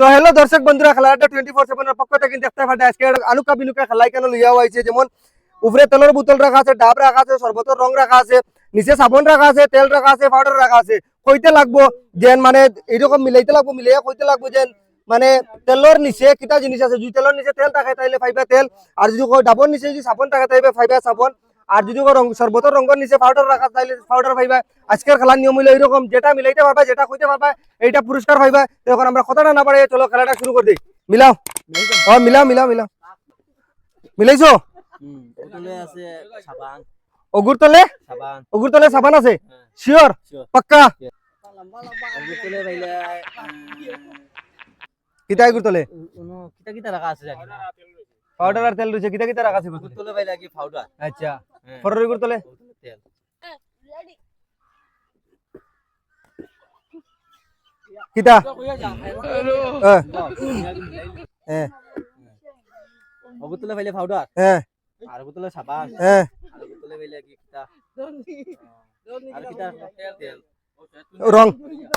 তো হ্যালো দর্শক বন্ধুরা খেলাটা টোয়েন্টি ফোর সেভেনের পক্ষ থেকে দেখতে পাঠায় আজকে আলুকা বিনুকা খেলাই কেন লইয়া হয়েছে? যেমন উপরে তেলের বোতল রাখা আছে, ডাব রাখা আছে, সর্বতর রং রাখা আছে, নিচে সাবন রাখা আছে, তেল রাখা আছে পাউডার রাখা আছে। কইতে লাগবো যেন মানে এইরকম মিলাইতে লাগবো, মিলাইয়া কইতে লাগবো যেন মানে তেলের নিচে কিতা জিনিস আছে? যদি তেলের নিচে তেল থাকে তাইলে ফাইবা তেল, আর যদি ডাবর নিচে যদি সাবন থাকে তাইলে ফাইবা সাবন। আর যদি সর্বতর রঙের নিচে পাউডার রাখা তাইলে পাউডার ফাইবা আজকের খেলার নিয়ম হইল এরকম যেটা মিলাইতে পারবা যেটা কইতে পারবা এইটা পুরস্কার পাইবা তো এখন আমরা কথাটা না পারে চলো খেলাটা শুরু করে দিই। মিলাও। ও মিলাও মিলাও মিলাও। মিলাইছো? হুম ওখানে আছে সাবান। অগুর তলে সাবান। অগুর তলে সাবান আছে? হ্যাঁ। শিওর পাক্কা? কিতা কিতা কিতা রাখা আছে পাউডার আর তেল রয়েছে। কিতা কিতা রাখা আছে অগুর তলে? ওগুলো পাইলে কি পাউডার আচ্ছা। হ্যাঁ। ফরের অগুর তলে? কিতা? হ্যাঁ হ্যাঁ ওগুলো পাইলে পাউডার হ্যাঁ আর ওগুলো সাবান? হ্যাঁ আর ওগুলো পাইলে কি কিতা? আর কিতা? তেল। রং।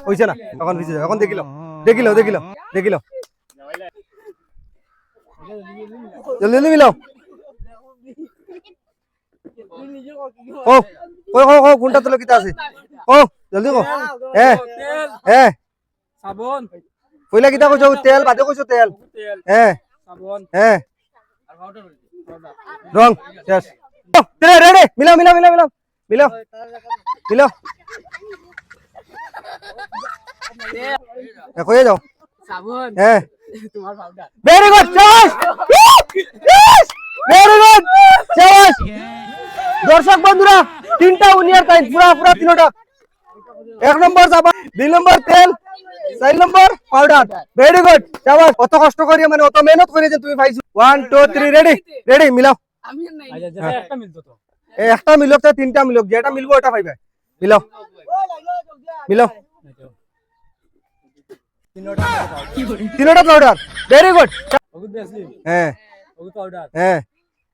হইছে না? এখন হইছে। এখন দেখিল। দেখিল দেখিল দেখিল। জলদি জলদি মিলাও ও কই কই কই কোনটা তলে কিতা আছে ও জলদি কো এ এ সাবন কইলা কিতা কইছো তেল বাদে কইছো তেল এ সাবন এ আর পাউডার রং শেষ রে রেডি মিলাও মিলাও মিলাও মিলাও মিলাও মিলাও এ কইয়ে যাও সাবন হ্যাঁ তোমার পাউডার ভেরি গুড চাবাস ভেরি গুড চাবাস দর্শক বন্ধুরা তিনটা উনিয়ার টাইম পুরা পুরা তিনটা। এক নম্বর সাবান দুই নম্বর তেল চার নম্বর পাউডার ভেরি গুড চাবাস অত কষ্ট করিয়ে মানে অত মেহনত করে যে তুমি পাইছো। One two three ready ready মিলাও। আমি নাই। আচ্ছা যেটা একটা মিলতো তো। এই একটা মিলক তো তিনটা মিলক যেটা মিলবো ওটা পাইবে। মিলাও। মিলাও। তিনটা পাউডার ভেরি গুড ওগুদ বেসলিন হ্যাঁ ওগুদ পাউডার হ্যাঁ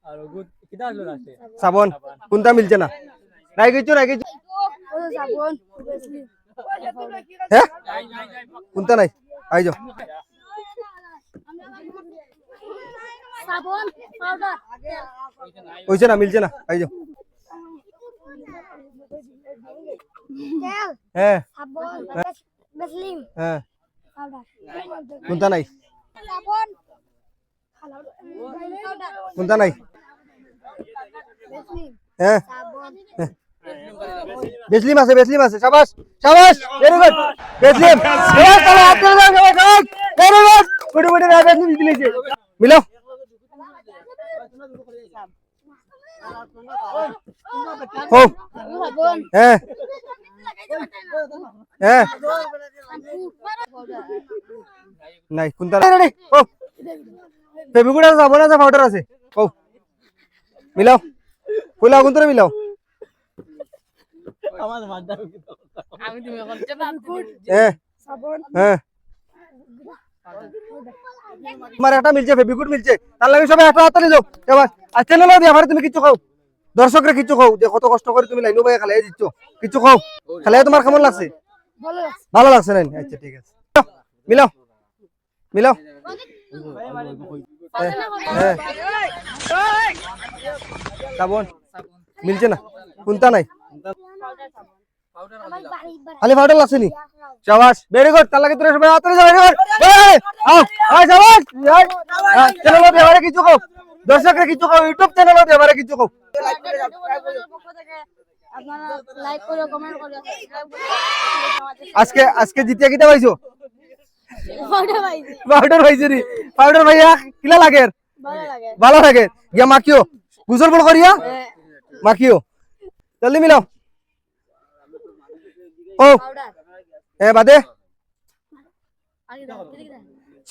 আর ওগুদ কিটা আসলো লাস্টে সাবন কোনটা মিলছে না রাই গেছো রাই গেছো সাবন হ্যাঁ কোনটা নাই আই যাও সাবন পাউডার হইছে না মিলছে না আই যাও তেল হ্যাঁ সাবন বেসলিন হ্যাঁ পাউডার কোনটা নাই সাবন পাউডার কোনটা নাই বেসলিন হ্যাঁ সাবন বেসলিম আছে বেসলিম আছে শাবাশ শাবাশ ভেরি গুড বেসলিম শাবাশ তাহলে হাত করে দাও শাবাশ ভেরি গুড ফুটে ফুটে রাখ বেসলিম জিতে লিয়েছে মিলাও হো সাবন হ্যাঁ নাই ও মিলাও। কইলা কোনটা মিলাও? আমার মাদ্দা আমি তুমি করতে না হ্যাঁ সাবন হ্যাঁ তোমার একটা মিলছে ফেবিকুড মিলছে। তার লাগে সবাই একটা হাততালি দাও এবার আর চ্যানেলে দিয়ে আমার তুমি কিছু খাও। দর্শকরা কিছু খাও। যে কত কষ্ট করে তুমি লাইনো বাইরে খেলাই দিচ্ছ কিছু খাও। খেলাই তোমার কেমন লাগছে? ভালো লাগছে। ভালো লাগছে না আচ্ছা ঠিক আছে। মিলাও মিলাও হ্যাঁ, সাবন। মিলছে না। কোনটা নাই? খালি পাউডার লাগছে নি? শাবাশ ভেরি গুড তার লাগে তোরা সবাই দাও ভেরি গুড আও আও শাবাশ চ্যানেলে দিয়ে এবারে কিছু খাও দর্শকরা কিছু খাও ইউটিউব চ্যানেলে এবারে কিছু খাও আপনারা লাইক করে কমেন্ট করে আজকে আজকে জিতিয়া কিটা পাইছো? পাউডার ভাই পাউডার ভাইয়া কিলা লাগে? ভালো লাগে। গিয়া মাখিও। গুজর বল করিয়া মাখিও। জলদি মিলাও। ও এ বাদে।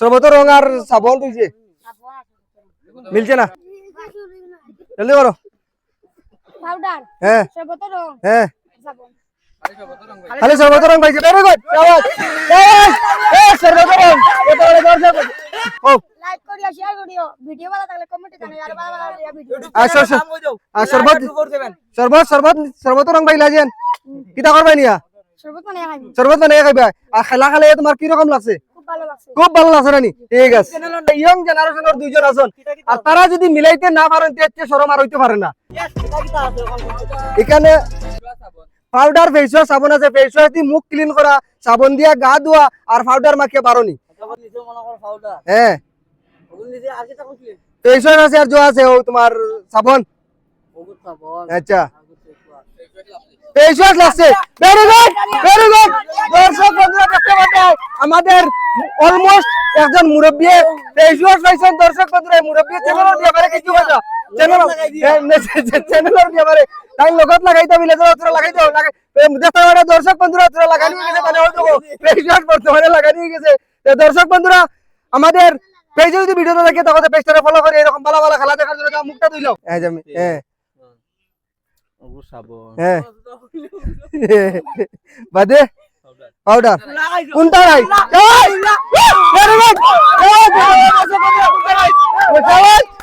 সর্বত রং আর সাবন তুইছে মিলছে না? জলদি করো পাউডার হ্যাঁ সর্বত রং হ্যাঁ খালি সর্বত রং পাইছে ভেরি গুড শাবাশ শাবাশ এ সর্বত রং এত বড় দর্শক ও লাইক করিও শেয়ার করিও ভিডিও ভালো থাকলে কমেন্টে জানাই আর ভালো ভালো ভিডিও আর সর- আর শরবত শরবত শরবত শরবত রং পাইলা করবাই নিয়া সর্বত মানে খাইবি শরবত মানে খাইবা আর খেলা খেলে তোমার কি রকম লাগছে খুব ভালো লাগছে রানি ঠিক আছে ইয়ং জেনারেশনের দুইজন আছেন আর তারা যদি মিলাইতে না পারেন তে শরম আর হইতে পারে না এখানে পাউডার ফেস ওয়াশ সাবন আছে ফেস ওয়াশ দিয়ে মুখ ক্লিন করা সাবন দিয়া, গা ধোয়া আর পাউডার মাখিয়ে পারোনি হ্যাঁ ফেস ওয়াশ আছে আর জো আছে ও তোমার সাবন আচ্ছা। ফেস ওয়াশ লাগছে। আমাদের অলমোস্ট একজন মুরব্বী ওয়াশ পাইছেন দর্শক বন্ধুরা মুরব্বী চ্যানেলের ব্যাপারে কিছু কথা চ্যানেল চ্যানেলের ব্যাপারে তাই লগত লাগাইতে মিলে তো তোরা লাগাই দাও লাগাই দেখতে পারে দর্শক বন্ধুরা তোরা লাগানি গেছে মানে হয়তো ফেস বর্তমানে লাগানি গেছে দর্শক বন্ধুরা আমাদের পেজে যদি ভিডিওটা দেখে তখন পেজটা ফলো করে এরকম ভালো ভালো খেলা দেখার জন্য মুখটা দিলাম হ্যাঁ জামি হ্যাঁ হ্যাঁ বাদে পাউডার কোনটা নাই গুড